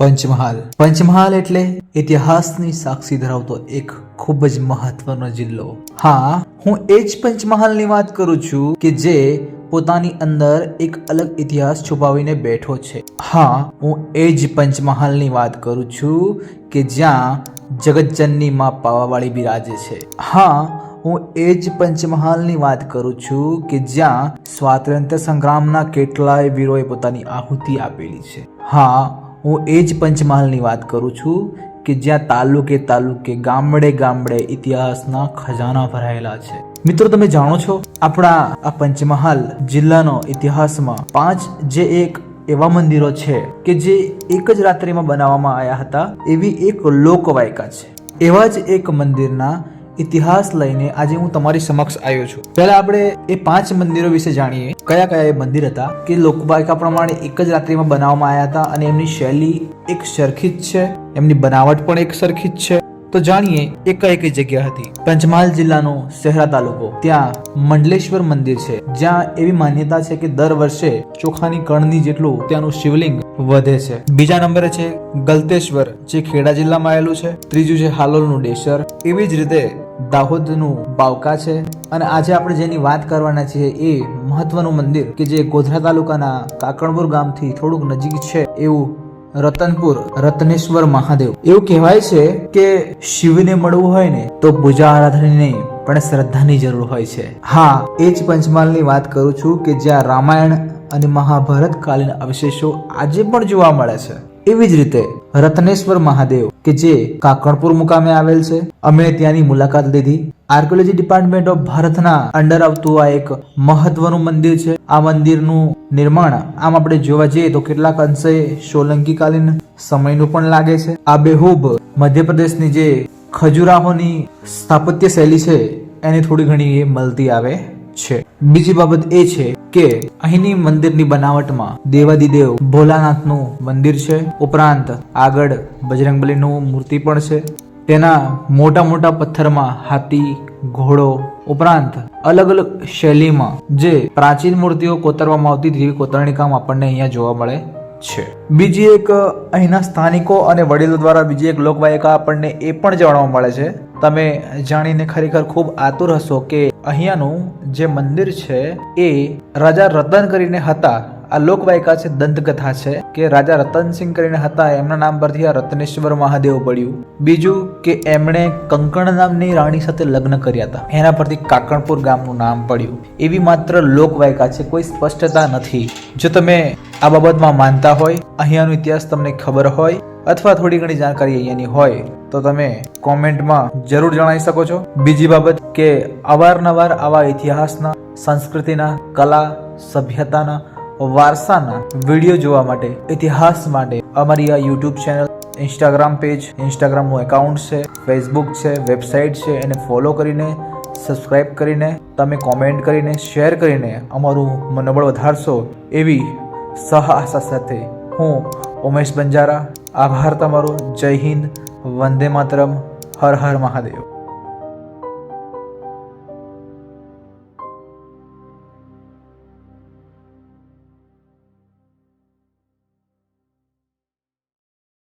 પંચમહાલ. પંચમહાલ એટલે ઇતિહાસની સાક્ષી ધરાવતો એક ખૂબ જ મહત્વનો જિલ્લો. હા, હું એ જ પંચમહાલની વાત કરું છું કે જે પોતાની અંદર એક અલગ ઇતિહાસ છુપાવીને બેઠો છે. હા, હું એ જ પંચમહાલની વાત કરું છું કે જ્યાં જગતજનની માં પાવાવાળી બિરાજે છે. હા, હું એ જ પંચમહાલની વાત કરું છું કે જ્યાં સ્વાતંત્ર્ય સંગ્રામના કેટલાય વીરોએ પોતાની આહુતિ આપેલી છે. હા હું એ જ પંચમહાલની વાત કરું છું કે જ્યાં તાલુકે તાલુકે, ગામડે ગામડે ઇતિહાસના ખજાના ભરાયેલા છે. મિત્રો, તમે જાણો છો, આપણા આ પંચમહાલ જિલ્લાનો ઇતિહાસમાં પાંચ જે એક એવા મંદિરો છે કે જે એક જ રાત્રિમાં બનાવવામાં આવ્યા હતા એવી એક લોકવાયકા છે. એવા જ એક મંદિરના ઇતિહાસ લઈને આજે હું તમારી સમક્ષ આવ્યો છું. પહેલા આપણે એ પાંચ મંદિરો વિશે જાણીએ. કયા કયા એ મંદિર હતા? કે લોકબાયકા પ્રમાણે એક જ રાત્રિમાં બનાવવામાં આવ્યા હતા અને એમની શૈલી એક સરખી જ છે? એમની બનાવટ પણ એક સરખી જ છે? તો જાણીએ એ કઈ કઈ જગ્યા હતી. પંચમહાલ જિલ્લાનો શહેરા તાલુકો. ત્યાં મંડલેશ્વર મંદિર છે. જ્યાં એવી માન્યતા છે કે દર વર્ષે ચોખાની કણની જેટલું ત્યાંનું શિવલિંગ વધે છે. બીજા નંબરે છે ગલતેશ્વર, જે ખેડા જિલ્લામાં આવેલું છે. ત્રીજું છે હાલોલનું ડેસર. એવી જ રીતે દાહોદનું બાવકા છે. અને આજે આપણે જેની વાત કરવાના છીએ એ મહત્વનું મંદિર કે જે ગોધરા તાલુકાના કાકણપુર ગામથી થોડુંક નજીક છે એવું રતનપુર રત્નેશ્વર મહાદેવ. એવું કહેવાય છે કે શિવને મળવું હોય ને તો પૂજા આરાધનાની નહીં, પણ શ્રદ્ધાની જરૂર હોય છે. હા, એ જ પંચમહાલની વાત કરું છું કે જ્યાં રામાયણ અને મહાભારત કાલીન અવશેષો આજે પણ જોવા મળે છે. એવી જ રીતે રત્નેશ્વર મહાદેવ, કે જે કાકણપુર મુકામે આવેલ છે. અમે ત્યાંની મુલાકાત લીધી. આર્કિયોલોજી ડિપાર્ટમેન્ટ ઓફ ભારતના અંડર આવતું આ એક મહત્વનું મંદિર છે. આ મંદિરનું નિર્માણ આમ આપણે જોવા જઈએ તો કેટલાક અંશે સોલંકીકાલીન સમયનું પણ લાગે છે. આ બેહૂબ મધ્યપ્રદેશની જે ખજુરાહોની સ્થાપત્ય શૈલી છે, એની થોડી ઘણી એ મળતી આવે. છે. બીજી બાબત એ છે કે અહીંની મંદિરની બનાવટમાં દેવાદિદેવ ભોલાનાથનું મંદિર છે. ઉપરાંત આગળ બજરંગબલીનું મૂર્તિ પણ છે. તેના મોટા મોટા પથ્થરમાં હાથી, ઘોડો, ઉપરાંત અલગ અલગ શૈલીમાં જે પ્રાચીન મૂર્તિઓ કોતરવામાં આવતી તેવી કોતરણી કામ આપણને અહીંયા જોવા મળે છે. બીજી એક અહીંના સ્થાનિકો અને વડીલો દ્વારા બીજી એક લોકવાયકા આપણને એ પણ જાણવા મળે છે. તમે જાણીને ખરેખર ખૂબ આતુર હશો કે અહીંયાનું જે મંદિર છે, એ રાજા રતન કરીને હતા. આ લોકવાયકા છે, દંતકથા છે કે રાજા રતનસિંહ કરીને હતા, એમના નામ પરથી આ રત્નેશ્વર મહાદેવ પડ્યું. બીજું કે એમણે કંકણ નામની રાણી સાથે લગ્ન કર્યા હતા. એના પરથી કાકણપુર ગામનું નામ પડ્યું. એવી માત્ર લોકવાયકા છે, કોઈ સ્પષ્ટતા નથી. જો તમે આ બાબતમાં માનતા હોય, અહીંયાનો ઇતિહાસ તમને ખબર હોય, અથવા થોડી ઘણી જાણકારી અહીંયાની હોય તો તમે કોમેન્ટમાં જરૂર જણાવી શકો છો. બીજી બાબત કે અવારનવાર આવા ઇતિહાસના, સંસ્કૃતિના, કલા, સભ્યતાના, વારસાના વીડિયો જોવા માટે, ઇતિહાસ માટે અમારી આ યુટ્યુબ ચેનલ ઇન્સ્ટાગ્રામ પેજ ઇન્સ્ટાગ્રામનું એકાઉન્ટ છે ફેસબુક છે વેબસાઇટ છે, એને ફોલો કરીને સબસ્ક્રાઇબ કરીને, તમે કોમેન્ટ કરીને શેર કરીને અમારું મનોબળ વધારશો એવી સહ આશા સાથે હું ઉમેશ બંજારા. આભાર તમારો. જય હિન્દ. વંદે માતરમ હર હર મહાદેવ.